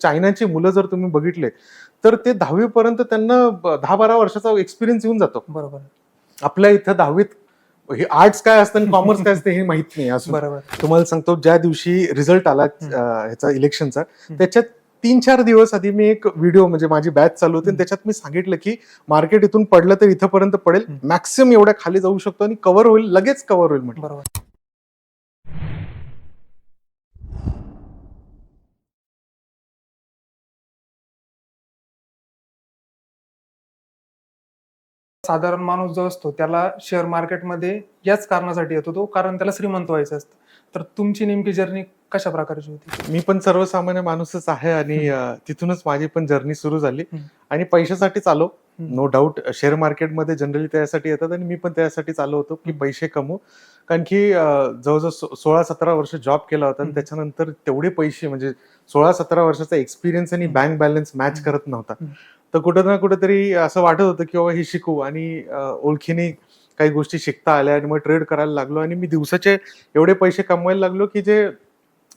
चायनाची मुलं जर तुम्ही बघितले तर ते दहावी पर्यंत त्यांना दहा बारा वर्षाचा एक्सपिरियन्स येऊन जातो. बरोबर. आपल्या इथं दहावीत हे आर्ट्स काय असतं आणि कॉमर्स काय असते हे माहीत नाही असं. बरोबर. तुम्हाला सांगतो ज्या दिवशी रिझल्ट आला ह्याचा इलेक्शनचा त्याच्यात तीन चार दिवस आधी मी एक व्हिडिओ म्हणजे माझी बॅच चालू होती. त्याच्यात मी सांगितलं की मार्केट इथून पडलं तर इथंपर्यंत पडेल. मॅक्सिमम एवढ्या खाली जाऊ शकतो आणि कव्हर होईल लगेच कव्हर होईल म्हटलं. साधारण माणूस जो असतो त्याला शेअर मार्केटमध्ये याच कारणासाठी येतो तो कारण त्याला श्रीमंत व्हायचं असतं तर तुमची नेमकी जर्नी कशा प्रकारची होती मी पण सर्वसामान्य माणूसच आहे आणि तिथूनच माझी पण जर्नी सुरू झाली. आणि पैशासाठीच आलो हम्म. नो डाऊट शेअर मार्केटमध्ये जनरली त्यासाठी येतात आणि मी पण त्यासाठीच आलो होतो की. पैसे कमवू कारण की जवळजवळ सोळा सतरा वर्ष जॉब केला होता आणि. त्याच्यानंतर तेवढे पैसे म्हणजे सोळा सतरा वर्षाचा एक्सपिरियन्स आणि. Bank balance match. करत नव्हता. तर कुठं ना कुठेतरी असं वाटत होतं की बाबा हे शिकू आणि ओळखीने काही गोष्टी शिकता आल्या आणि मग ट्रेड करायला लागलो आणि मी दिवसाचे एवढे पैसे कमवायला लागलो की जे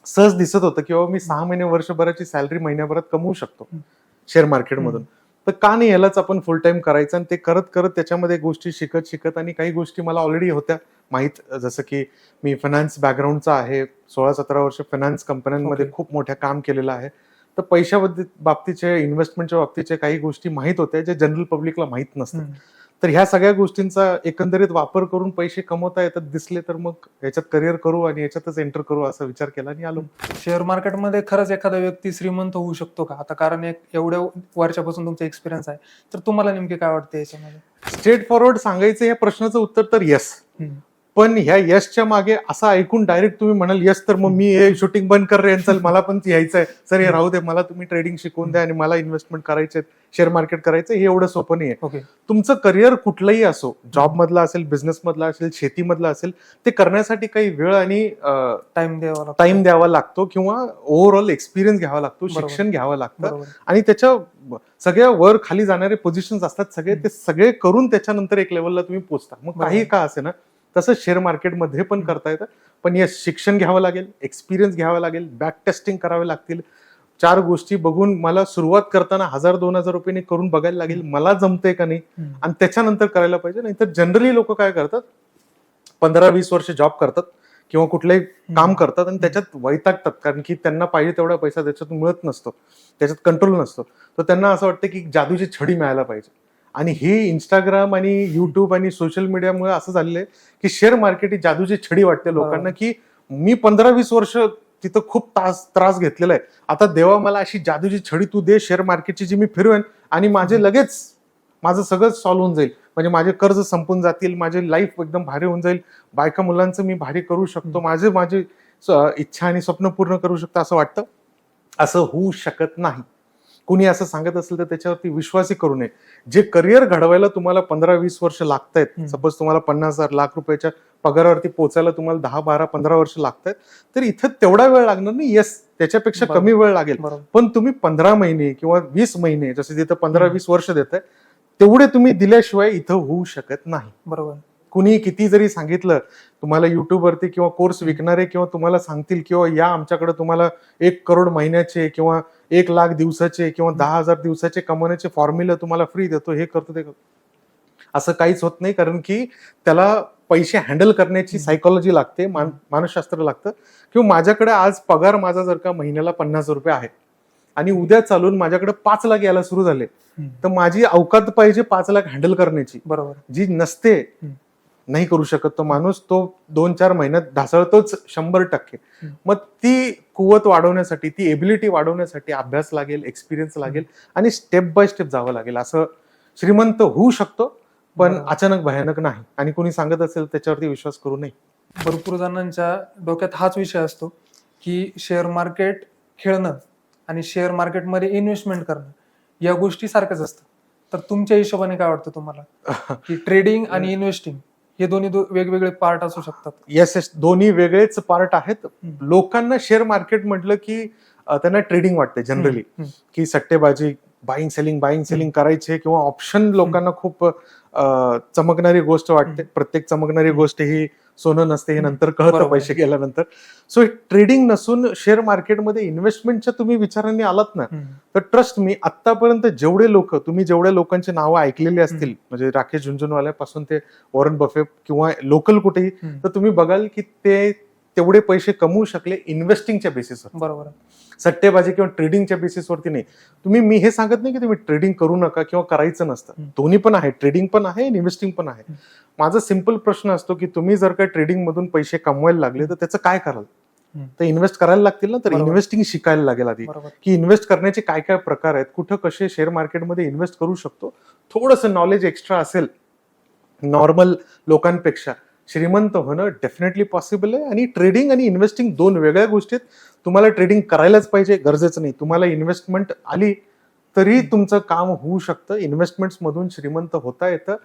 सहज दिसत होतं की बाबा मी सहा महिने वर्षभराची सॅलरी महिन्याभरात कमवू शकतो. शेअर मार्केटमधून तर का नाही यालाच आपण फुल टाइम करायचं आणि ते करत करत त्याच्यामध्ये गोष्टी शिकत शिकत आणि काही गोष्टी मला ऑलरेडी होत्या माहीत जसं की मी फायनान्स बॅकग्राऊंडचा आहे सोळा सतरा वर्ष फायनान्स कंपन्यांमध्ये Okay. खूप मोठ्या काम केलेलं आहे तर पैशाबद्दल बाबतीचे इन्व्हेस्टमेंटच्या बाबतीचे काही गोष्टी माहीत होत्या जे जनरल पब्लिकला माहीत नसतात. तर ह्या सगळ्या गोष्टींचा एकंदरीत वापर करून पैसे कमवता येतात दिसले तर मग याच्यात करिअर करू आणि याच्यातच एंटर करू असा विचार केला आणि आलो. शेअर मार्केटमध्ये खरंच एखादा व्यक्ती श्रीमंत होऊ शकतो का? आता कारण एक एवढ्या वर्षापासून तुमचा एक्सपिरियन्स आहे. तर तुम्हाला नेमके काय वाटते याच्यामध्ये? स्ट्रेट फॉरवर्ड सांगायचं या प्रश्नाचं उत्तर तर येस. पण ह्या यशच्या मागे असं ऐकून डायरेक्ट तुम्ही म्हणाल यस तर मग मी हे शूटिंग बंद कर रे चल मला पण यायचं आहे. सर हे राहू दे मला तुम्ही ट्रेडिंग शिकवून द्या आणि मला इन्व्हेस्टमेंट करायचे शेअर मार्केट करायचं हे एवढं सोपं नाही आहे तुमचं करिअर कुठलंही असो जॉब मधला असेल बिझनेस मधला असेल शेतीमधला असेल ते करण्यासाठी काही वेळ आणि टाइम द्यावा लागतो. टाइम द्यावा लागतो किंवा ओव्हरऑल एक्सपिरियन्स घ्यावा लागतो. शिक्षण घ्यावं लागतं. आणि त्याच्या सगळ्या वर खाली जाणारे पोझिशन असतात सगळे ते सगळे करून त्याच्यानंतर एक लेवलला तुम्ही पोहोचता मग. काही का असे ना तसं शेअर मार्केटमध्ये पण करता येतं. पण या शिक्षण घ्यावं लागेल एक्सपिरियन्स घ्यावा लागेल बॅक टेस्टिंग करावे लागतील. चार गोष्टी बघून मला सुरुवात करताना हजार दोन हजार रुपयांनी करून बघायला लागेल मला जमते का नाही. आणि त्याच्यानंतर करायला पाहिजे. नाही तर जनरली लोक काय करतात? पंधरा वीस वर्ष जॉब करतात किंवा कुठलंही काम करतात आणि त्याच्यात वैतागतात. कारण की त्यांना पाहिजे तेवढा पैसा त्याच्यातून मिळत नसतो. त्याच्यात कंट्रोल नसतो. तर त्यांना असं वाटतं की जादूची छडी मिळायला पाहिजे. आणि हे इंस्टाग्राम आणि युट्यूब आणि सोशल मीडियामुळे असं झालेलं आहे की शेअर मार्केट ही जादूची छडी वाटते लोकांना की मी पंधरा वीस वर्ष तिथं खूप तास त्रास घेतलेला आहे. आता देवा मला अशी जादूची छडी तू दे शेअर मार्केटची जी मी फिरवेन आणि माझे लगेच माझं सगळं सॉल्व्ह होऊन जाईल. म्हणजे माझे कर्ज संपून जातील माझे लाईफ एकदम भारी होऊन जाईल. बायका मुलांचं मी भारी करू शकतो. माझे माझे इच्छा आणि स्वप्न पूर्ण करू शकतो असं वाटतं? असं होऊ शकत नाही. कुणी असं सांगत असेल तर त्याच्यावरती विश्वासही करू नये जे करिअर घडवायला तुम्हाला पंधरा वीस वर्ष लागत आहेत. सपोज तुम्हाला पन्नास हजार लाख रुपयाच्या पगारावरती पोहोचायला तुम्हाला दहा बारा पंधरा वर्ष लागत आहेत तर इथं तेवढा वेळ लागणार नाही येस त्याच्यापेक्षा. कमी वेळ लागेल पण तुम्ही पंधरा महिने किंवा वीस महिने जसे तिथं पंधरा. वीस वर्ष देत आहे तेवढे तुम्ही दिल्याशिवाय इथं होऊ शकत नाही बरोबर कुणी किती जरी सांगितलं तुम्हाला YouTube वरती किंवा कोर्स विकणारे किंवा तुम्हाला सांगतील किंवा या आमच्याकडे तुम्हाला एक करोड महिन्याचे किंवा एक लाख दिवसाचे किंवा दहा हजार दिवसाचे कमवण्याचे फॉर्म्युला तुम्हाला फ्री देतो हे करतो ते करतो असं काहीच होत नाही कारण की त्याला पैसे हँडल करण्याची. सायकोलॉजी लागते मान मानसशास्त्र लागतं किंवा माझ्याकडे आज पगार माझा जर का महिन्याला पन्नास रुपये आहे आणि उद्या चालून माझ्याकडे पाच लाख यायला सुरू झाले. तर माझी अवकात पाहिजे पाच लाख हँडल करण्याची बरोबर जी नसते. नाही करू शकत तो माणूस तो दोन चार महिन्यात ढासळतोच शंभर टक्के. मग ती कुवत वाढवण्यासाठी ती एबिलिटी वाढवण्यासाठी अभ्यास लागेल एक्सपिरियन्स लागेल आणि स्टेप बाय स्टेप जावं लागेल. असं श्रीमंत होऊ शकतो पण. अचानक भयानक नाही. आणि कोणी सांगत असेल त्याच्यावरती विश्वास करू नये. भरपूर जणांच्या डोक्यात हाच विषय असतो की शेअर मार्केट खेळणं आणि शेअर मार्केटमध्ये इन्व्हेस्टमेंट करणं या गोष्टी सारख्याच असतं तर तुमच्या हिशोबाने काय वाटतं तुम्हाला? की ट्रेडिंग आणि इन्व्हेस्टिंग हे दोन्ही दो- वेगवेगळे पार्ट असू शकतात. येस येस दोन्ही वेगळेच पार्ट आहेत. लोकांना शेअर मार्केट म्हटलं की त्यांना ट्रेडिंग वाटते जनरली की सट्टेबाजी बाईंग सेलिंग बाईंग सेलिंग करायचे किंवा ऑप्शन लोकांना खूप चमकणारी गोष्ट वाटते. प्रत्येक चमकणारी गोष्ट ही सोनं नसते हे नंतर कळतं. पैसे गेल्यानंतर. सो ट्रेडिंग नसून शेअर मार्केटमध्ये इन्व्हेस्टमेंटच्या तुम्ही विचारांनी आलात ना. तर ट्रस्ट मी आतापर्यंत जेवढे लोक तुम्ही जेवढ्या लोकांची नावं ऐकलेली असतील म्हणजे राकेश झुंझुनवाल्यापासून ते वॉरन बफे किंवा लोकल कुठेही. तर तुम्ही बघाल की ते तेवढे पैसे कमवू शकले इन्व्हेस्टिंगच्या बेसिसवर बरोबर. सट्टेबाजी किंवा ट्रेडिंगच्या बेसिसवरती नाही. तुम्ही मी हे सांगत नाही की तुम्ही ट्रेडिंग करू नका किंवा करायचं नसतं. दोन्ही पण आहे ट्रेडिंग पण आहे इन्व्हेस्टिंग पण आहे. माझा सिंपल प्रश्न असतो की तुम्ही जर का ट्रेडिंग मधून पैसे कमवायला लागले तर त्याचं काय कराल. तर इन्व्हेस्ट करायला लागतील ना तर. इन्व्हेस्टिंग शिकायला लागेल आधी. की इन्व्हेस्ट करण्याचे काय काय प्रकार आहेत कुठं कसे शेअर मार्केटमध्ये इन्व्हेस्ट करू शकतो? थोडंसं नॉलेज एक्स्ट्रा असेल नॉर्मल लोकांपेक्षा श्रीमंत होणं डेफिनेटली पॉसिबल आहे. आणि ट्रेडिंग आणि इन्व्हेस्टिंग दोन वेगळ्या गोष्टी आहेत. तुम्हाला ट्रेडिंग करायलाच पाहिजे गरजेचं नाही. तुम्हाला इन्व्हेस्टमेंट आली तरी तुमचं काम होऊ शकतं. इन्व्हेस्टमेंट्स मधून श्रीमंत होता येतं.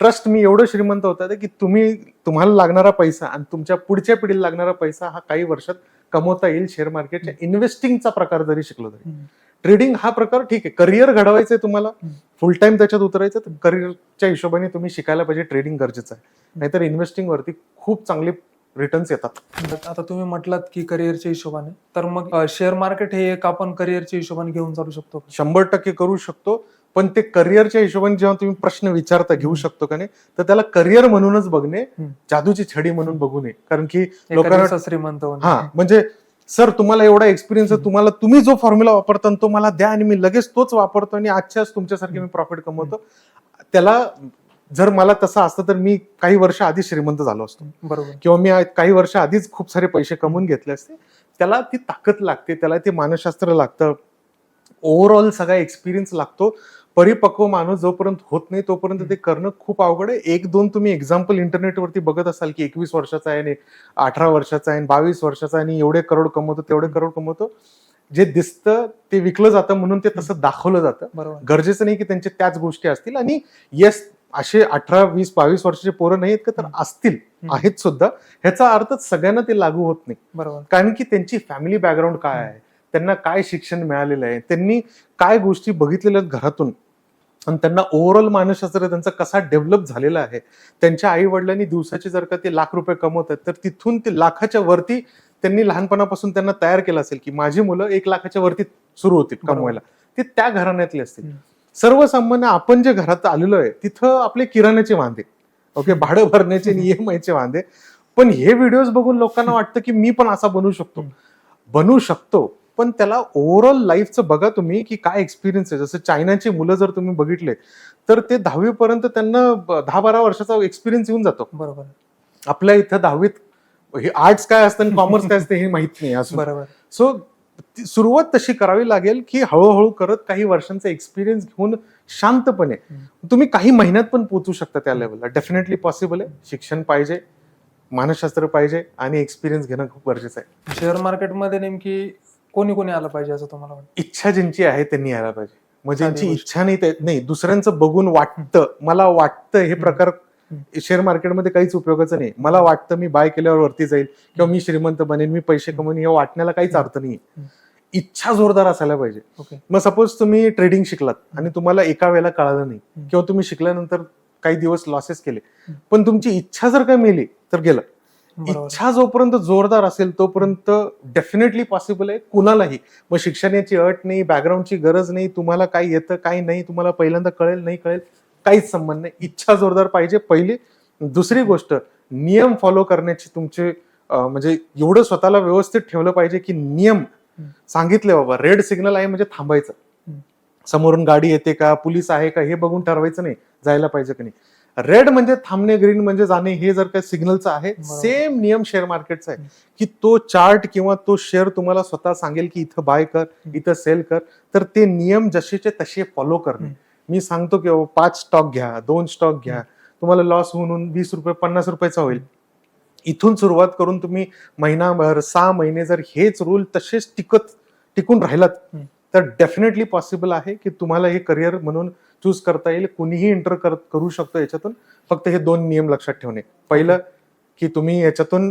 ट्रस्ट मी एवढं श्रीमंत होता येतं की तुम्ही तुम्हाला लागणारा पैसा आणि तुमच्या पुढच्या पिढीला लागणारा पैसा हा काही वर्षात कमवता येईल शेअर मार्केटच्या इन्व्हेस्टिंगचा प्रकार जरी शिकलो तरी. ट्रेडिंग हा प्रकार ठीक आहे. करिअर घडवायचंय तुम्हाला. फुल टाइम त्याच्यात उतरायचं तर करिअरच्या हिशोबाने तुम्ही शिकायला पाहिजे. ट्रेडिंग गरजेचं आहे. नाहीतर इन्व्हेस्टिंग वरती खूप चांगले रिटर्न्स येतात. आता तुम्ही म्हटलात की करिअरच्या हिशोबाने तर मग शेअर मार्केट हे एक आपण करिअरच्या हिशोबाने घेऊन चालू शकतो? शंभर टक्के करू शकतो पण ते करिअरच्या हिशोबाने जेव्हा तुम्ही प्रश्न विचारता घेऊ शकतो का नाही तर त्याला करिअर म्हणूनच बघणे. जादूची छडी म्हणून बघू नये. कारण की लोकांना श्रीमंत. हा म्हणजे सर तुम्हाला एवढा एक्सपिरियन्स आहे तुम्हाला तुम्ही जो फॉर्म्युला वापरता तो मला द्या आणि मी लगेच तोच वापरतो आणि आजच्याच तुमच्यासारखे मी प्रॉफिट कमवतो. त्याला जर मला तसं असतं तर मी काही वर्ष आधी श्रीमंत झालो असतो. बरोबर. किंवा मी काही वर्ष आधीच खूप सारे पैसे कमवून घेतले असते. त्याला ती ताकद लागते त्याला ते मानसशास्त्र लागतं. ओव्हरऑल सगळा एक्सपिरियन्स लागतो. परिपक्व माणूस जोपर्यंत होत नाही तोपर्यंत ते करणं खूप अवघड आहे. एक दोन तुम्ही एक्झाम्पल इंटरनेटवरती बघत असाल की एकवीस वर्षाचा आहे आणि अठरा वर्षाचा आहे आणि बावीस वर्षाचा आहे आणि एवढे करोड कमवतो तेवढे करोड कमवतो. जे दिसतं ते विकलं जातं म्हणून ते तसं दाखवलं जातं. बरोबर. गरजेचं नाही की त्यांच्या त्याच गोष्टी असतील. आणि येस असे अठरा वीस बावीस वर्षाचे पोरं नाहीत का तर. असतील. आहेत सुद्धा. ह्याचा अर्थ सगळ्यांना ते लागू होत नाही. बरोबर. कारण की त्यांची फॅमिली बॅकग्राऊंड काय आहे? त्यांना काय शिक्षण मिळालेलं आहे? त्यांनी काय गोष्टी बघितलेल्या आहेत घरातून? आणि त्यांना ओव्हरऑल मानसशास्त्र त्यांचा कसा डेव्हलप झालेला आहे? त्यांच्या आई वडिलांनी दिवसाचे जर का ते लाख रुपये कमवतात तर तिथून ते लाखाच्या वरती त्यांनी लहानपणापासून त्यांना तयार केलं असेल की माझी मुलं एक लाखाच्या वरती सुरू होतील. कमवायला. ते त्या घराण्यातले असतील. सर्वसामान्य आपण जे घरात आलेलो आहे तिथं आपले किराण्याचे वांदे. ओके भाडं भरण्याचे ईएमआयचे वांदे. पण हे व्हिडिओज बघून लोकांना वाटतं की मी पण असा बनू शकतो. हम्म. बनू शकतो पण त्याला ओव्हरऑल लाईफचं बघा तुम्ही की काय एक्सपिरियन्स आहे. जसं चायनाची मुलं जर तुम्ही बघितले तर ते दहावी पर्यंत त्यांना दहा बारा वर्षाचा एक्सपिरियन्स येऊन जातो. बरोबर. आपल्या इथं दहावीत हे आर्ट्स काय असतं आणि कॉमर्स काय असतं हे माहीत नाही असं बरोबर. सो सुरुवात तशी करावी लागेल की हळूहळू करत काही वर्षांचा एक्सपिरियन्स घेऊन शांतपणे. तुम्ही काही महिन्यात पण पोहोचू शकता त्या लेवलला डेफिनेटली पॉसिबल आहे. शिक्षण पाहिजे मानसशास्त्र पाहिजे आणि एक्सपिरियन्स घेणं खूप गरजेचं आहे. शेअर मार्केटमध्ये नेमकी कोणी कोणी आलं पाहिजे असं तुम्हाला वाटतं? इच्छा ज्यांची आहे त्यांनी यायला पाहिजे. मग ज्यांची. इच्छा नाही ते नाही दुसऱ्यांचं बघून वाटतं मला वाटतं हे प्रकार शेअर मार्केटमध्ये काहीच उपयोगाचं नाही. मला वाटतं मी बाय केल्यावर वरती जाईल किंवा मी श्रीमंत बनेन मी पैसे कमवून हे वाटण्याला काहीच अर्थ नाही. इच्छा जोरदार असायला पाहिजे. मग सपोज तुम्ही ट्रेडिंग शिकलात आणि तुम्हाला एका वेळेला कळालं नाही. किंवा तुम्ही शिकल्यानंतर काही दिवस लॉसेस केले. पण तुमची इच्छा जर का मेली तर गेलं. इच्छा जोपर्यंत जोरदार असेल तोपर्यंत डेफिनेटली पॉसिबल आहे. कुणालाही. मग शिक्षणाची अट नाही बॅकग्राऊंडची गरज नाही तुम्हाला काय येतं काय नाही तुम्हाला पहिल्यांदा कळेल नाही कळेल. काहीच संबंध नाही इच्छा जोरदार पाहिजे पहिली दुसरी गोष्ट नियम फॉलो करण्याची तुमचे म्हणजे एवढं स्वतःला व्यवस्थित ठेवलं पाहिजे की नियम सांगितले बाबा रेड सिग्नल आहे म्हणजे थांबायचं. समोरून गाडी येते का पोलीस आहे का हे बघून ठरवायचं नाही जायला पाहिजे की नाही रेड म्हणजे थांबणे ग्रीन म्हणजे जाणे हे जर का सिग्नलचं आहे. सेम नियम शेअर मार्केटचा आहे. की तो चार्ट किंवा तो शेअर तुम्हाला स्वतः सांगेल की इथं बाय कर इथं सेल कर तर ते नियम जसेचे तसे फॉलो करणे. मी सांगतो की बाबा पाच स्टॉक घ्या दोन स्टॉक घ्या. तुम्हाला लॉस होऊन वीस रुपये पन्नास रुपयाचा होईल. इथून सुरुवात करून तुम्ही महिनाभर सहा महिने जर हेच रूल तसेच टिकत टिकून राहिलात. तर डेफिनेटली पॉसिबल आहे की तुम्हाला हे करिअर म्हणून चूज करता येईल. कुणीही एंटर करू शकतो याच्यातून. फक्त हे दोन नियम लक्षात ठेवणे. पहिलं की तुम्ही याच्यातून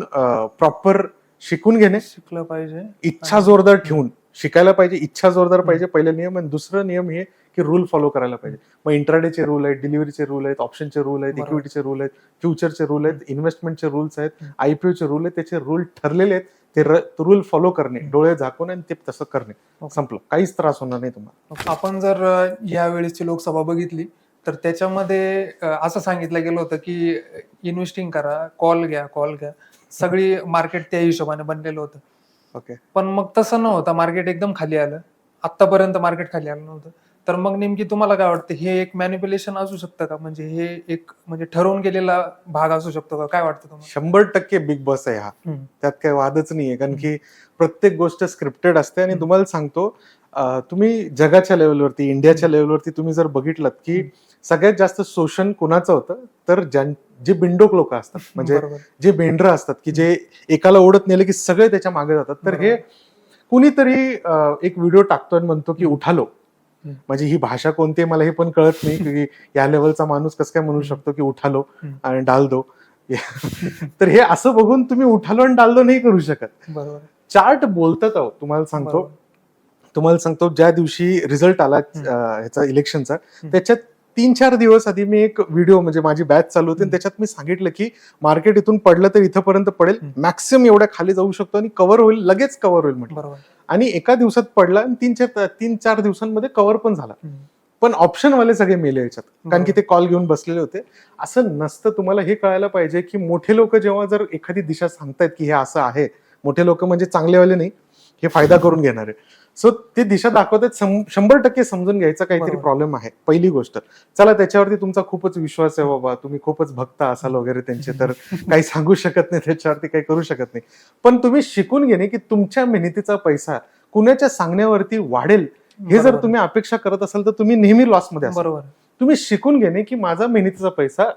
प्रॉपर शिकून घेणे. शिकलं पाहिजे. इच्छा जोरदार ठेवून. शिकायला पाहिजे इच्छा जोरदार पाहिजे पहिला नियम. आणि दुसरं नियम हे की रूल फॉलो करायला पाहिजे. मग इंट्राडेचे रूल आहेत डिलिव्हरीचे रूल आहेत ऑप्शनचे रूल आहेत. इक्विटीचे रूल आहेत फ्युचरचे रूल आहेत इन्व्हेस्टमेंटचे रूल्स आहेत. आयपीओचे रूल आहेत त्याचे रूल ठरलेले आहेत. ते रूल फॉलो करणे. डोळे झाकून आणि ते तसं करणे. संपलं. काहीच त्रास होणार नाही तुम्हाला. आपण जर अ, या वेळेसची लोकसभा बघितली तर त्याच्यामध्ये असं सांगितलं गेलं होतं की इन्व्हेस्टिंग करा कॉल घ्या कॉल घ्या. सगळी मार्केट त्या हिशोबाने बनलेलं होतं. ओके. पण मग तसं नव्हतं. मार्केट एकदम खाली आलं. आतापर्यंत मार्केट खाली आलं नव्हतं. तर मग नेमकी तुम्हाला काय वाटतं हे एक मॅनिप्युलेशन असू शकतं का? म्हणजे हे एक म्हणजे ठरवून गेलेला भाग असू शकतो का? काय वाटतं तुम्हाला? शंभर टक्के बिग बस आहे हा. त्यात काही वादच नाहीये कारण की प्रत्येक गोष्ट स्क्रिप्टेड असते. आणि. तुम्हाला सांगतो तुम्ही जगाच्या लेवलवरती इंडियाच्या लेवलवरती तुम्ही जर बघितलं की. सगळ्यात जास्त शोषण कुणाचं होतं तर ज्यां जे बिंडोक लोक असतात. म्हणजे जे बेंडर असतात की जे एकाला ओढत नेले की सगळे त्याच्यामागे जातात. तर हे कुणीतरी एक व्हिडिओ टाकतो आणि म्हणतो की उठालो. म्हणजे ही भाषा कोणती आहे मला हे पण कळत नाही की या लेवलचा माणूस कसं काय म्हणू शकतो की उठालो. आणि डाल दो तर हे असं बघून तुम्ही उठालो आणि डाल दो नाही करू शकत. चार्ट बोलतात आहो तुम्हाला सांगतो. तुम्हाला सांगतो ज्या दिवशी रिझल्ट आला ह्याचा इलेक्शनचा त्याच्यात तीन चार दिवस आधी मी एक व्हिडिओ म्हणजे माझी बॅच चालू होती. त्याच्यात मी सांगितलं की मार्केट इथून पडलं तर इथंपर्यंत पडेल. मॅक्सिमम एवढ्या खाली जाऊ शकतो आणि कव्हर होईल लगेच कव्हर होईल म्हटलं. आणि एका दिवसात पडला आणि तीन चार तीन चार दिवसांमध्ये कव्हर पण झाला. पण ऑप्शन वाले सगळे मेले याच्यात कारण की. ते कॉल घेऊन बसलेले होते असं नसतं तुम्हाला हे कळायला पाहिजे की मोठे लोक जेव्हा जर एखादी दिशा सांगतायत की हे असं आहे मोठे लोक म्हणजे चांगलेवाले नाही हे फायदा करून घेणारे सो ते दिशा दाखवतात शंभर टक्के समजून घ्यायचा काहीतरी. प्रॉब्लेम आहे पहिली गोष्ट चला त्याच्यावरती तुमचा खूपच विश्वास आहे बाबा तुम्ही खूपच भक्त असाल वगैरे त्यांचे तर काही सांगू शकत नाही त्याच्यावरती काही करू शकत नाही पण तुम्ही शिकून घेणे की तुमच्या मेहनतीचा पैसा कुणाच्या सांगण्यावरती वाढेल हे जर. तुम्ही अपेक्षा करत असाल तर तुम्ही नेहमी लॉसमध्ये असाल बरोबर तुम्ही शिकून घेणे की माझा मेहनतीचा पैसा.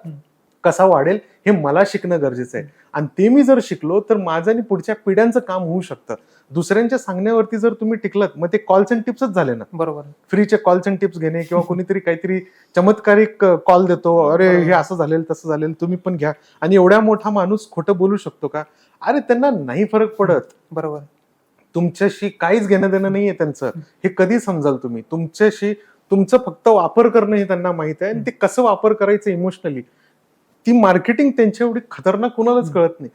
कसा वाढेल हे मला शिकणं गरजेचं आहे. आणि ते मी जर शिकलो तर माझं आणि पुढच्या पिढ्यांचं काम होऊ शकतं. दुसऱ्यांच्या सांगण्यावरती जर तुम्ही टिकलात मग ते कॉल्स अँड टिप्सच झाले ना. बरोबर फ्रीचे कॉल्स अँड टिप्स घेणे किंवा कोणीतरी काहीतरी चमत्कारिक कॉल देतो अरे हे असं झालेल तसं झालेल तुम्ही पण घ्या. आणि एवढ्या मोठा माणूस खोटं बोलू शकतो का? अरे त्यांना नाही फरक पडत. बरोबर तुमच्याशी काहीच घेणं देणं नाहीये त्यांचं. हे कधी समजाल तुम्ही? तुमच्याशी तुमचं फक्त वापर करणं हे त्यांना माहीत आहे. आणि ते कसं वापर करायचं इमोशनली ती मार्केटिंग त्यांच्या एवढी खतरनाक कुणालाच. कळत नाही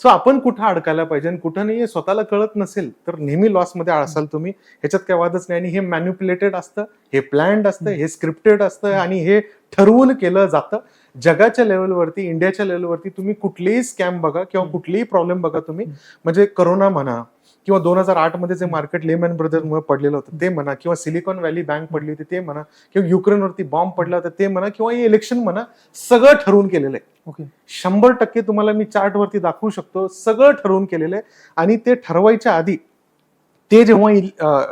सो आपण कुठं अडकायला पाहिजे आणि कुठं नाही हे स्वतःला कळत नसेल तर नेहमी लॉसमध्ये असाल तुम्ही ह्याच्यात काय वादच नाही आणि हे मॅन्युप्युलेटेड असतं हे प्लॅन्ड असतं. हे स्क्रिप्टेड असतं आणि हे ठरवून केलं जातं जगाच्या लेवलवरती इंडियाच्या लेवलवरती तुम्ही कुठलेही स्कॅम बघा किंवा. कुठलीही प्रॉब्लेम बघा तुम्ही. म्हणजे करोना म्हणा किंवा दोन हजार आठमध्ये जे मार्केट लेमॅन ब्रदरमुळे पडलेलं होतं ते म्हणा किंवा सिलिकॉन व्हॅली बँक पडली होती ते म्हणा किंवा युक्रेनवरती बॉम्ब पडला होता ते म्हणा किंवा हे इलेक्शन म्हणा सगळं ठरवून केलेलं आहे. ओके शंभर टक्के तुम्हाला मी चार्ट वरती दाखवू शकतो सगळं ठरवून केलेलं आहे. आणि ते ठरवायच्या आधी ते जेव्हा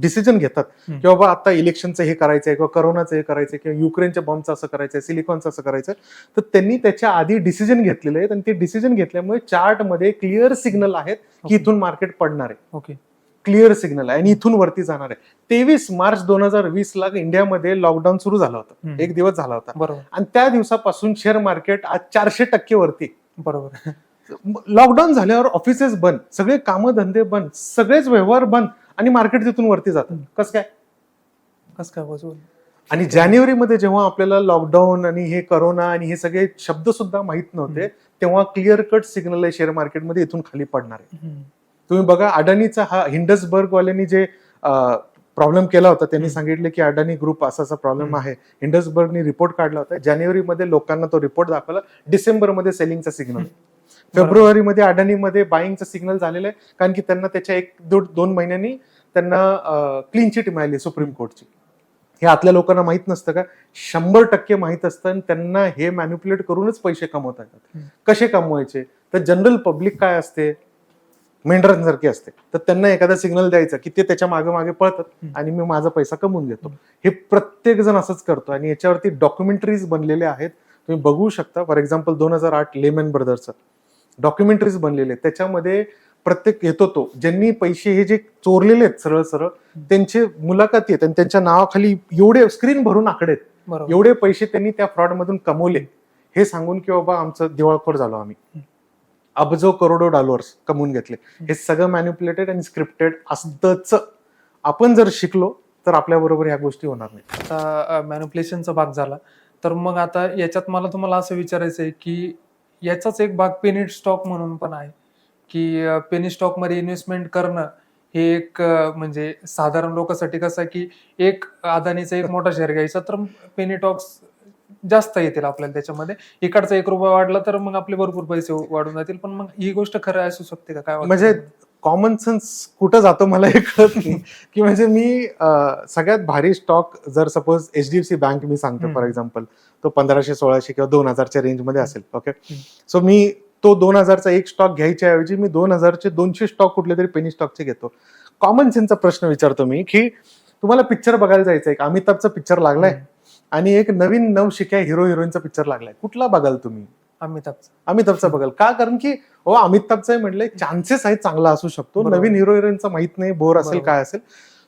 डिसिजन घेतात. की बाबा आता इलेक्शनचं हे करायचंय किंवा करोनाचं हे करायचंय किंवा युक्रेनच्या बॉम्बचं असं करायचंय सिलिकॉनचं असं करायचं तर त्यांनी त्याच्या आधी डिसिजन घेतलेले आहेत आणि ते डिसिजन घेतल्यामुळे चार्टमध्ये क्लिअर सिग्नल आहेत की. इथून मार्केट पडणार आहे. ओके. क्लिअर सिग्नल आहे. आणि इथून वरती जाणार आहे. तेवीस मार्च दोन हजार वीस ला इंडियामध्ये लॉकडाऊन सुरू झालं होतं. एक दिवस झाला होता. बरोबर. आणि त्या दिवसापासून शेअर मार्केट आज चारशे टक्के वरती बरोबर. लॉकडाऊन झाल्यावर ऑफिसेस बंद सगळे कामं धंदे बंद सगळेच व्यवहार बंद आणि मार्केट तिथून वरती जातं हम्म. कसं काय कस काय बसवलं आणि जानेवारीमध्ये जेव्हा आपल्याला लॉकडाऊन आणि हे करोना आणि हे सगळे शब्द सुद्धा माहीत नव्हते. तेव्हा क्लिअर कट सिग्नल आहे शेअर मार्केटमध्ये इथून खाली पडणार आहे. तुम्ही बघा अडानीचा हा हिंडसबर्ग वाल्यांनी जे प्रॉब्लेम केला होता त्यांनी. सांगितलं की अडानी ग्रुप असा असा प्रॉब्लेम. आहे हिंडसबर्गनी रिपोर्ट काढला होता जानेवारीमध्ये लोकांना तो रिपोर्ट दाखवला डिसेंबरमध्ये सेलिंगचा सिग्नल. फेब्रुवारीमध्ये अडानीमध्ये बाईंगचा सिग्नल झालेला आहे. कारण की त्यांना त्याच्या एक दो- दोन महिन्यांनी त्यांना क्लीन चिट मिळाली सुप्रीम कोर्टची. हे आतल्या लोकांना माहीत नसतं का? शंभर टक्के माहीत असतं आणि त्यांना हे मॅन्युप्युलेट करूनच पैसे कमवता येतात. कसे कमवायचे? तर जनरल पब्लिक काय असते? मेंढरांसारखी असते. तर त्यांना एखादा सिग्नल द्यायचा की ते त्याच्यामागे मागे पळतात. आणि मी माझा पैसा कमवून घेतो. हे प्रत्येक जण असंच करतो आणि याच्यावरती डॉक्युमेंटरीज बनलेले आहेत. तुम्ही बघू शकता. फॉर एक्झाम्पल दोन हजार आठ लेमन ब्रदरचं डॉक्युमेंटरीज बनलेले आहेत. त्याच्यामध्ये प्रत्येक येतो तो. ज्यांनी पैसे हे जे चोरलेले आहेत सरळ सरळ त्यांचे मुलाखती आहेत आणि त्यांच्या नावाखाली एवढे स्क्रीन भरून आकडे आहेत. एवढे पैसे त्यांनी त्या फ्रॉड मधून कमवले. हे सांगून की बाबा आमचं दिवाळखोर झालो आम्ही. अब्जो करोडो डॉलर्स कमवून घेतले. हे सगळं मॅन्युप्युलेटेड आणि स्क्रिप्टेड असतच. आपण जर शिकलो तर आपल्या बरोबर ह्या गोष्टी होणार नाही आता मॅन्युप्लेशनचा भाग झाला. तर मग आता याच्यात मला तुम्हाला असं विचारायचं आहे की याचाच एक भाग पेनी स्टॉक म्हणून पण आहे. की पेनी स्टॉकमध्ये इन्व्हेस्टमेंट करणं हे एक म्हणजे साधारण लोकांसाठी कसं की एक अदानीचा एक मोठा शेअर घ्यायचा तर पेनी टॉक्स जास्त येतील आपल्याला त्याच्यामध्ये. इकडचा एक रुपया वाढला तर मग आपले भरपूर पैसे वाढून जातील. पण मग ही गोष्ट खरं असू शकते का? काय म्हणजे? कॉमन सेन्स कुठं जातो मला हे कळत नाही. की म्हणजे मी सगळ्यात भारी स्टॉक जर suppose H D F C bank मी सांगतो. फॉर एक्झाम्पल तो पंधराशे सोळाशे किंवा दोन हजारच्या रेंजमध्ये असेल ओके. सो मी तो दोन हजारचा एक स्टॉक घ्यायच्या ऐवजी मी दोन हजारचे दोनशे स्टॉक कुठले तरी पेनी स्टॉकचे घेतो. कॉमन सेन्सचा प्रश्न विचारतो मी की तुम्हाला पिक्चर बघायला जायचं एक अमिताभचा पिक्चर लागलाय. आणि एक नवीन नवशिक्या हिरो हिरोईनचा पिक्चर लागलाय. कुठला बघाल तुम्ही? अमिताभचं. अमिताभचा बघाल. का? कारण की हो अमिताभचं म्हटलंय चान्सेस आहेत चांगला असू शकतो. नवीन हिरो हिरोईनचा माहीत नाही बोर असेल. काय असेल.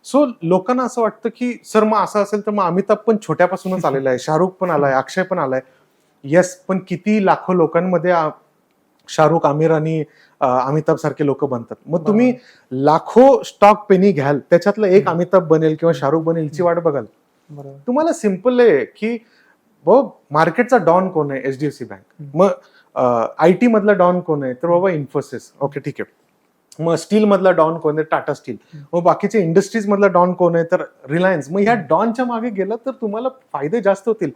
सो लोकांना असं वाटतं की सर मग असं असेल तर मग अमिताभ पण छोट्यापासूनच आलेला आहे शाहरुख पण आलाय अक्षय पण आलाय येस पण किती लाखो लोकांमध्ये शाहरुख आमिर आणि अमिताभ सारखे लोक बनतात. मग तुम्ही लाखो स्टॉक पेनी घ्याल त्याच्यातलं एक. अमिताभ बनेल किंवा शाहरुख बनेल ची वाट बघाल. तुम्हाला सिंपल आहे की भाऊ मार्केटचा डॉन कोण आहे? H D F C bank. मग आय टी मधला डॉन कोण आहे? तर बाबा इन्फोसिस. ओके ठीक आहे. मग स्टील मधला डॉन कोण आहे? टाटा स्टील. मग बाकीचे इंडस्ट्रीज मधला डॉन कोण आहे? तर रिलायन्स. मग ह्या डॉनच्या मागे गेलं तर तुम्हाला फायदे जास्त होतील.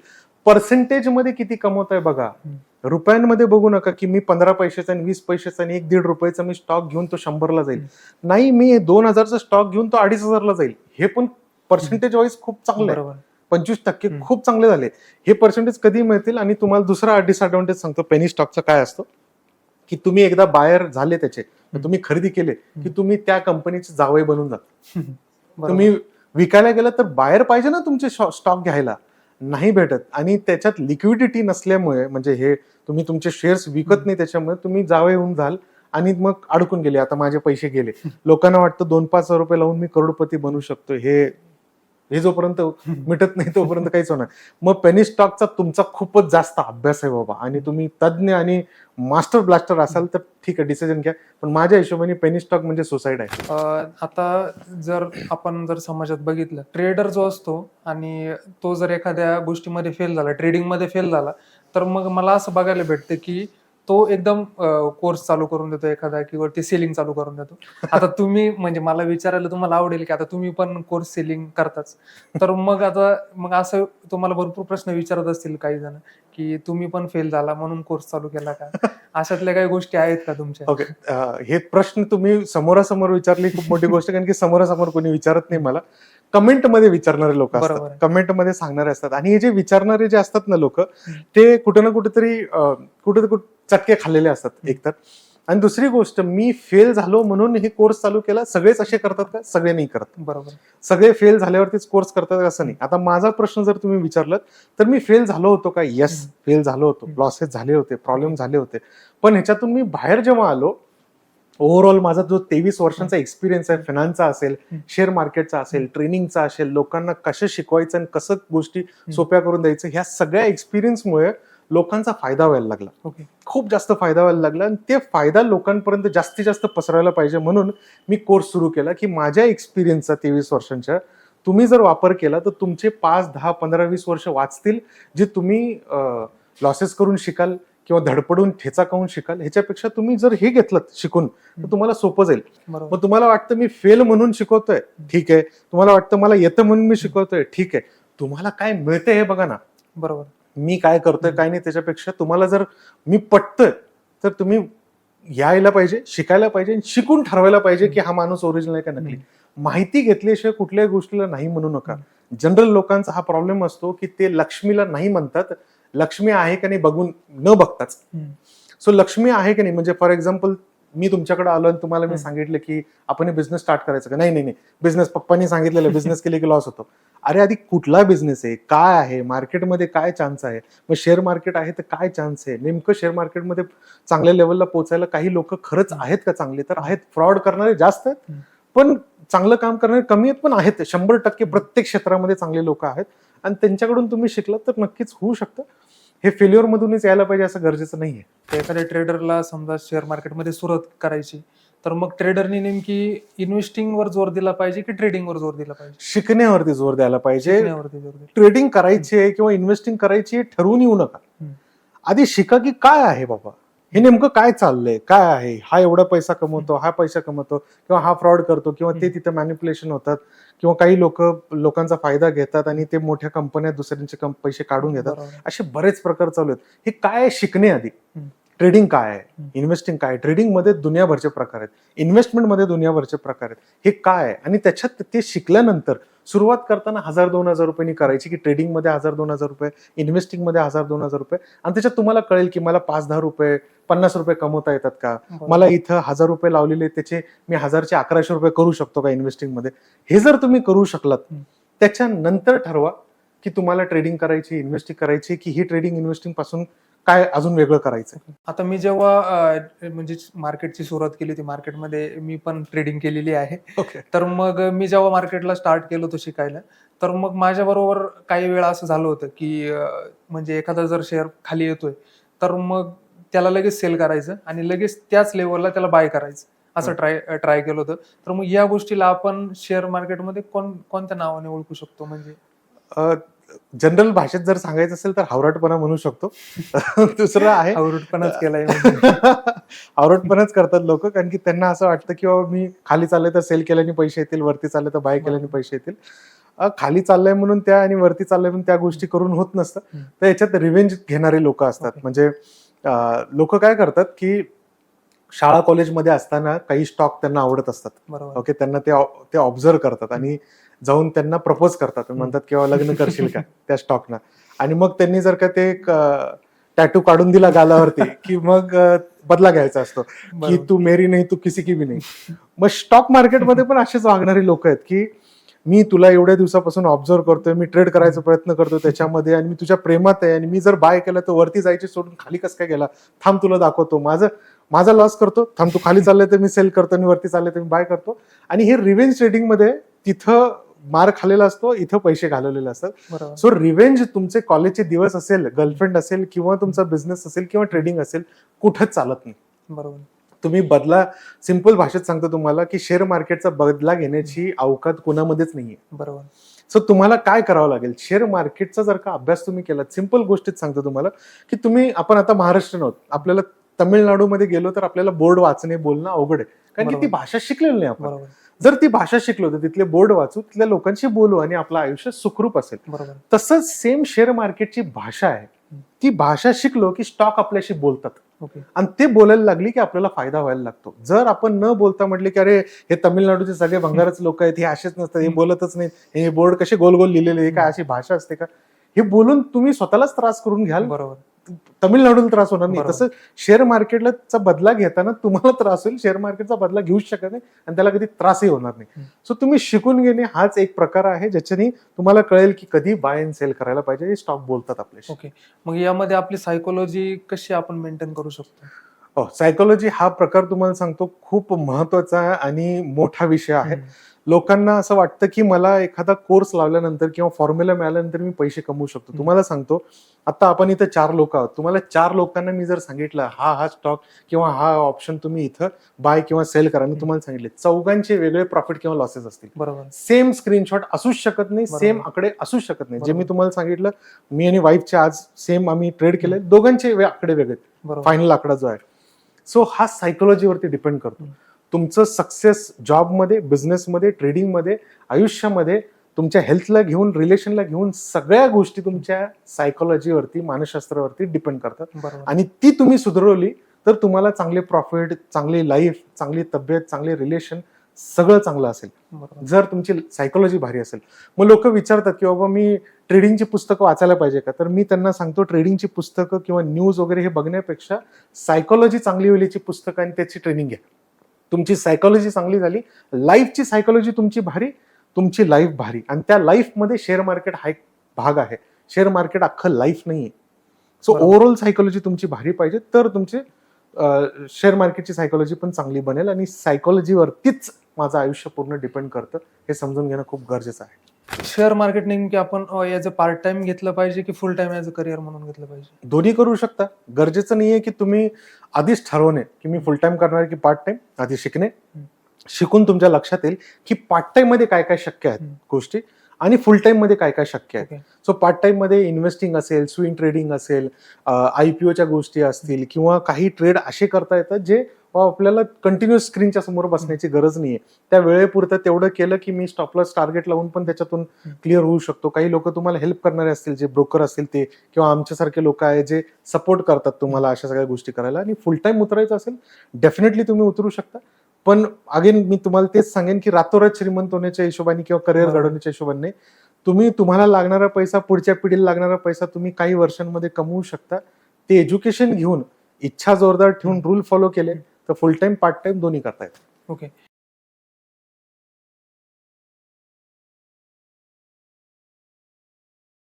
पर्सेंटेजमध्ये किती कमवत आहे बघा. रुपयांमध्ये बघू नका की मी पंधरा पैशाचा आणि वीस पैशाचा आणि एक दीड रुपयाचा मी स्टॉक घेऊन तो शंभरला जाईल. नाही मी दोन हजारचा स्टॉक घेऊन तो अडीच हजारला जाईल. हे पण पर्सेंटेज वाईज खूप चांगलं आहे. पंचवीस टक्के. खूप चांगले झाले. हे पर्सेंटेज कधी मिळतील? आणि तुम्हाला दुसरा डिसअडव्हान्टेज सांगतो. पेनी स्टॉकचा काय असतो? की तुम्ही एकदा बायर झाले त्याचे. तुम्ही खरेदी केले की तुम्ही त्या कंपनीचे जावई बनून जाता. तुम्ही विकायला गेलं तर बाहेर पाहिजे ना तुमचे स्टॉक घ्यायला. नाही भेटत. आणि त्याच्यात लिक्विडिटी नसल्यामुळे म्हणजे हे तुम्ही तुमचे शेअर्स विकत. नाही त्याच्यामुळे तुम्ही जावे होऊन जाल आणि मग अडकून गेले. आता माझे पैसे गेले. लोकांना वाटतं दोन पाच हजार रुपये लावून मी करोडपती बनू शकतो. हे हे जोपर्यंत मिटत नाही तोपर्यंत काहीच होणार. मग पेनी स्टॉकचा तुमचा खूपच जास्त अभ्यास आहे बाबा. आणि तुम्ही तज्ज्ञ आणि मास्टर ब्लास्टर असाल तर ठीक आहे डिसिजन घ्या. पण माझ्या हिशोबाने पेनी स्टॉक म्हणजे सुसाईड आहे. आता जर आपण जर समाजात बघितलं ट्रेडर जो असतो आणि तो जर एखाद्या गोष्टीमध्ये फेल झाला ट्रेडिंगमध्ये फेल झाला तर मग मला असं बघायला भेटतं की तो एकदम कोर्स चालू करून देतो एखादा किंवा ते सेलिंग चालू करून देतो. आता तुम्ही म्हणजे मला विचारायला तुम्हाला आवडेल की आता तुम्ही पण कोर्स सेलिंग करताच. तर मग आता मग असं तुम्हाला भरपूर प्रश्न विचारत असतील काही जण की तुम्ही पण फेल झाला म्हणून कोर्स चालू केला का? अशातल्या काही गोष्टी आहेत का तुमच्या? ओके हे प्रश्न तुम्ही समोरासमोर विचारली खूप मोठी गोष्ट कारण की समोरासमोर कोणी विचारत नाही मला. कमेंटमध्ये विचारणारे लोक बरोबर असतात आहे. कमेंटमध्ये सांगणारे असतात. आणि हे जे विचारणारे जे असतात ना लोक ते कुठे ना कुठेतरी कुठे कुठे चटके खाल्लेले असतात एकतर. आणि दुसरी गोष्ट मी फेल झालो म्हणून हे कोर्स चालू केला सगळेच असे करतात का? सगळे नाही करत. बरोबर. सगळे फेल झाल्यावरतीच कोर्स करतात असं नाही. आता माझा प्रश्न जर तुम्ही विचारलात तर मी फेल झालो होतो का? येस. फेल झालो होतो. लॉसेस झाले होते प्रॉब्लेम झाले होते. पण ह्याच्यातून मी बाहेर जेव्हा आलो ओव्हरऑल माझा जो तेवीस वर्षांचा एक्सपिरियन्स आहे फिनान्सचा असेल. शेअर मार्केटचा असेल ट्रेनिंगचा असेल लोकांना कसं शिकवायचं आणि कसं गोष्टी सोप्या करून द्यायचं ह्या सगळ्या एक्सपिरियन्समुळे लोकांचा फायदा व्हायला लागला. ओके. खूप जास्त फायदा व्हायला लागला आणि ते फायदा लोकांपर्यंत जास्तीत जास्त पसरायला पाहिजे म्हणून मी कोर्स सुरू केला की माझ्या एक्सपिरियन्सचा तेवीस वर्षांच्या तुम्ही जर वापर केला तर तुमचे पाच दहा पंधरा वीस वर्ष वाचतील जे तुम्ही लॉसेस करून शिकाल किंवा धडपडून ठेचा खाऊन शिकाल ह्याच्यापेक्षा तुम्ही जर हे घेतलं शिकून तर तुम्हाला सोपं जाईल. मग तुम्हाला वाटतं मी फेल म्हणून शिकवतोय? ठीक आहे. तुम्हाला वाटतं मला येतं म्हणून मी शिकवतोय? ठीक आहे. तुम्हाला काय मिळतंय हे बघा ना. बरोबर. मी काय करतोय काय नाही त्याच्यापेक्षा तुम्हाला जर मी पटतोय तर तुम्ही यायला पाहिजे शिकायला पाहिजे आणि शिकून ठरवायला पाहिजे की हा माणूस ओरिजिनल आहे का नकली. माहिती घेतल्याशिवाय कुठल्याही गोष्टीला नाही म्हणू नका. जनरल लोकांचा हा प्रॉब्लेम असतो की ते लक्ष्मीला नाही म्हणतात. लक्ष्मी आहे का नाही बघून न बघताच. सो लक्ष्मी आहे की नाही म्हणजे फॉर एक्झाम्पल मी तुमच्याकडे आलो आणि तुम्हाला मी. सांगितलं की आपण बिझनेस स्टार्ट करायचं का? नाही नाही नाही. बिझनेस पप्पांनी सांगितलेलं बिझनेस केले की लॉस होतो. अरे आधी कुठला बिझनेस आहे? काय आहे? मार्केटमध्ये काय चान्स आहे? मग शेअर मार्केट आहे तर काय चान्स आहे? नेमकं शेअर मार्केटमध्ये चांगल्या लेवलला पोहोचायला काही लोक खरंच आहेत का चांगले? तर आहेत. फ्रॉड करणारे जास्त आहेत. पण चांगलं काम करणारे कमी आहेत पण आहेत. शंभर टक्के प्रत्येक क्षेत्रामध्ये चांगले लोक आहेत. आणि त्यांच्याकडून तुम्ही शिकलात तर नक्कीच होऊ शकतं. हे फेल्युअर मधूनच यायला पाहिजे असं गरजेचं नाहीये. एखाद्या ट्रेडरला समजा शेअर मार्केटमध्ये सुरुवात करायची तर मग ट्रेडरनी नेमकी इन्व्हेस्टिंग वर जोर दिला पाहिजे की ट्रेडिंग वर जोर दिला पाहिजे? शिकण्यावरती जोर द्यायला पाहिजे. शिकण्यावरती जोर दिला ट्रेडिंग करायची आहे किंवा इन्व्हेस्टिंग करायची ठरवून येऊ नका. आधी शिका की काय आहे बाबा? हे नेमकं काय चाललंय? काय आहे? हा एवढा पैसा कमवतो हा पैसा कमवतो किंवा हा फ्रॉड करतो किंवा ते. तिथे मॅनिप्युलेशन होतात किंवा काही लोक लोकांचा फायदा घेतात आणि ते मोठ्या कंपन्या दुसऱ्यांचे पैसे काढून घेतात. असे बरेच प्रकार चालू आहेत. हे काय शिकणे आधी. ट्रेडिंग काय आहे. इन्व्हेस्टिंग काय ट्रेडिंगमध्ये दुनियाभरचे प्रकार आहेत. इन्व्हेस्टमेंटमध्ये दुनियाभरचे प्रकार आहेत. हे काय आहे? आणि त्याच्यात ते शिकल्यानंतर सुरुवात करताना हजार दोन हजार रुपयांनी करायची की ट्रेडिंगमध्ये हजार दोन हजार रुपये इन्व्हेस्टिंगमध्ये हजार दोन हजार रुपये. आणि त्याच्यात तुम्हाला कळेल की मला पाच दहा रुपये पन्नास रुपये कमवता येतात का. मला इथं हजार रुपये लावलेले त्याचे मी हजारचे अकराशे रुपये करू शकतो का इन्व्हेस्टिंगमध्ये? हे जर तुम्ही करू शकलात. त्याच्यानंतर ठरवा की तुम्हाला ट्रेडिंग करायची इन्व्हेस्टिंग करायची की ही ट्रेडिंग इन्व्हेस्टिंगपासून काय अजून वेगळं करायचं आता मी जेव्हा म्हणजे मार्केटची सुरुवात केली होती मार्केटमध्ये मी पण ट्रेडिंग केलेली आहे. ओके. तर मग मी जेव्हा मार्केटला स्टार्ट केलं होतं शिकायला तर मग माझ्या बरोबर काही वेळा असं झालं होतं की म्हणजे एखादा जर शेअर खाली येतोय तर मग त्याला लगेच सेल करायचं आणि लगेच त्याच लेवलला त्याला बाय करायचं. असं ट्राय ट्राय केलं होतं. तर मग या गोष्टीला आपण शेअर मार्केटमध्ये कोण कोणत्या नावाने ओळखू शकतो म्हणजे? जनरल भाषेत जर सांगायचं असेल तर हावराटपणा म्हणू शकतो. दुसरं आहे आवडपणच केलाय म्हणजे. आवरटपणच करतात लोक कारण की त्यांना असं वाटतं की बाबा मी खाली चालले तर सेल केल्याने पैसे येतील वरती चालले तर बाय केल्याने पैसे येतील. खाली चाललंय म्हणून त्या आणि वरती चाललंय म्हणून त्या गोष्टी करून होत नसतं. तर याच्यात रिव्हेंज घेणारे लोक असतात. म्हणजे लोक काय करतात की शाळा कॉलेजमध्ये असताना काही स्टॉक त्यांना आवडत असतात. ओके त्यांना ते ते ऑब्झर्व करतात आणि जाऊन त्यांना प्रपोज करतात. म्हणतात किंवा लग्न करशील का त्या स्टॉकना आणि मग त्यांनी जर का ते टॅटू काढून दिला गालावरती की मग बदला घ्यायचा असतो. की. तू मेरी नाही तू किसी की भी नाही. मग स्टॉक मार्केटमध्ये पण असेच वागणारी लोक आहेत की मी तुला एवढ्या दिवसापासून ऑब्झर्व करतोय मी ट्रेड करायचा प्रयत्न करतोय त्याच्यामध्ये आणि मी तुझ्या प्रेमात आहे आणि मी जर बाय केलं तर वरती जायची सोडून खाली कसं काय गेला? थांब तुला दाखवतो. माझं माझा लॉस करतो. थांब तू खाली चाललंय तर मी सेल करतो आणि वरती चाललंय तर मी बाय करतो. आणि हे रिव्हेंज ट्रेडिंगमध्ये तिथं मार खाल्लेला असतो इथं पैसे घालवलेले असतात. सो रिव्हेंज तुमचे कॉलेजचे दिवस असेल गर्लफ्रेंड असेल किंवा तुमचा बिझनेस असेल किंवा ट्रेडिंग असेल कुठंच चालत नाही. बरोबर. तुम्ही बदला सिंपल भाषेत सांगतो तुम्हाला की शेअर मार्केटचा बदला घेण्याची अवकात कुणामध्येच नाहीये. बरोबर. सो तुम्हाला काय करावं लागेल? शेअर मार्केटचा जर का अभ्यास तुम्ही केला सिंपल गोष्टीत सांगतो तुम्हाला की तुम्ही आपण आता महाराष्ट्रीयन आहोत आपल्याला तामिळनाडूमध्ये गेलो तर आपल्याला बोर्ड वाचणे बोलणं अवघड आहे. कारण की ती. भाषा शिकलेली नाही आपण. जर ती भाषा शिकलो तर तिथले बोर्ड वाचू तिथल्या लोकांशी बोलू आणि आपलं आयुष्य सुखरूप असेल. बरोबर. तसंच सेम शेअर मार्केटची भाषा आहे. ती भाषा शिकलो की स्टॉक आपल्याशी बोलतात. आणि ते बोलायला लागली की आपल्याला फायदा व्हायला लागतो. जर आपण न बोलता म्हटले की अरे हे तामिळनाडूचे सगळे भंगारच लोक आहेत हे असेच नसतात हे. बोलतच नाहीत हे बोर्ड कसे गोल गोल लिहिलेले हे काय अशी भाषा असते का? हे बोलून तुम्ही स्वतःलाच त्रास करून घ्याल? बरोबर. तमिळनाडूला त्रास होणार नाही. तसं शेअर मार्केटचा बदला घेताना तुम्हाला त्रास होईल. शेअर मार्केटचा बदला घेऊच शकत नाही आणि त्याला कधी त्रासही होणार नाही. सो तुम्ही शिकून घेणे हाच एक प्रकार आहे ज्याच्याने तुम्हाला कळेल की कधी बाय अँड सेल करायला पाहिजे. स्टॉक बोलतात आपल्याशी. ओके मग यामध्ये आपली सायकोलॉजी कशी आपण मेंटेन करू शकतो? हो सायकोलॉजी हा प्रकार तुम्हाला सांगतो खूप महत्त्वाचा आणि मोठा विषय आहे. लोकांना असं वाटतं की मला एखादा कोर्स लावल्यानंतर किंवा फॉर्म्युला मिळाल्यानंतर मी पैसे कमवू शकतो. तुम्हाला सांगतो आता आपण इथं चार लोक आहोत तुम्हाला चार लोकांना मी जर सांगितलं हा हा स्टॉक किंवा हा ऑप्शन तुम्ही इथं बाय किंवा सेल करा मी. तुम्हाला सांगितले चौघांचे वेगळे प्रॉफिट किंवा लॉसेस असतील बरोबर सेम स्क्रीनशॉट असूच शकत नाही. सेम आकडे असूच शकत नाही जे मी. तुम्हाला सांगितलं मी आणि वाईफचे आज सेम आम्ही ट्रेड केले दोघांचे आकडे वेगळे फायनल आकडा जो आहे सो हा सायकोलॉजीवरती डिपेंड करतो. तुमचं सक्सेस जॉबमध्ये बिझनेसमध्ये ट्रेडिंगमध्ये आयुष्यामध्ये तुमच्या हेल्थला घेऊन रिलेशनला घेऊन सगळ्या गोष्टी तुमच्या सायकोलॉजीवरती मानसशास्त्रावरती डिपेंड करतात. आणि ती तुम्ही सुधारवली तर तुम्हाला चांगले प्रॉफिट चांगली लाईफ चांगली तब्येत चांगले रिलेशन सगळं चांगलं असेल. जर तुमची सायकोलॉजी भारी असेल. मग लोक विचारतात की बाबा मी ट्रेडिंगची पुस्तकं वाचायला पाहिजे का? तर मी त्यांना सांगतो ट्रेडिंगची पुस्तकं किंवा न्यूज वगैरे हे बघण्यापेक्षा सायकोलॉजी चांगली होईल याची पुस्तकं आणि त्याची ट्रेनिंग घ्या. तुमची सायकोलॉजी चांगली झाली लाईफची सायकोलॉजी तुमची भारी तुमची लाईफ भारी. आणि त्या लाईफमध्ये शेअर मार्केट हा एक भाग आहे. शेअर मार्केट अख्खं लाईफ नाहीये. सो बरोबर. ओव्हरऑल सायकोलॉजी तुमची भारी पाहिजे तर तुमचे शेअर मार्केटची सायकोलॉजी पण चांगली बनेल आणि सायकोलॉजीवरतीच माझं आयुष्य पूर्ण डिपेंड करतं हे समजून घेणं खूप गरजेचं आहे. शेअर मार्केट नेमकी आपण ॲज अ पार्ट टाइम घेतलं पाहिजे की full time as a career म्हणून घेतलं पाहिजे? दोन्ही करू शकता. गरजेचं नाहीये की तुम्ही आधीच ठरवणे की मी फुल टाइम करणार की पार्ट टाइम आधी शिकणे. शिकून तुमच्या लक्षात येईल की पार्ट टाइममध्ये काय काय शक्य आहेत. गोष्टी आणि फुल टाइममध्ये काय काय शक्य ओके सो पार्ट टाइममध्ये इन्व्हेस्टिंग असेल स्विंग ट्रेडिंग असेल आयपीओच्या गोष्टी असतील किंवा काही ट्रेड असे करता येतात जे आपल्याला कंटिन्युअस स्क्रीनच्या समोर बसण्याची गरज नाहीये. त्या वेळेपुरतं तेवढं केलं की मी स्टॉपलॉस टार्गेट लावून पण त्याच्यातून क्लिअर होऊ शकतो. काही लोक तुम्हाला हेल्प करणारे असतील जे ब्रोकर असतील ते किंवा आमच्यासारखे लोक आहेत जे सपोर्ट करतात तुम्हाला अशा सगळ्या गोष्टी करायला. आणि फुल टाइम उतरायचं असेल डेफिनेटली तुम्ही उतरू शकता. पण अगेन मी तुम्हाला तेच सांगेन की रातोरात श्रीमंत होण्याच्या हिशोबाने किंवा करिअर. घडवण्याच्या हिशोबाने नाही. तुम्ही तुम्हाला लागणारा पैसा पुढच्या पिढीला लागणारा पैसा तुम्ही काही वर्षांमध्ये कमवू शकता. ते एज्युकेशन घेऊन इच्छा जोरदार ठेवून रूल फॉलो केले. तर फुल टाइम पार्ट टाइम दोन्ही करता येतात ओके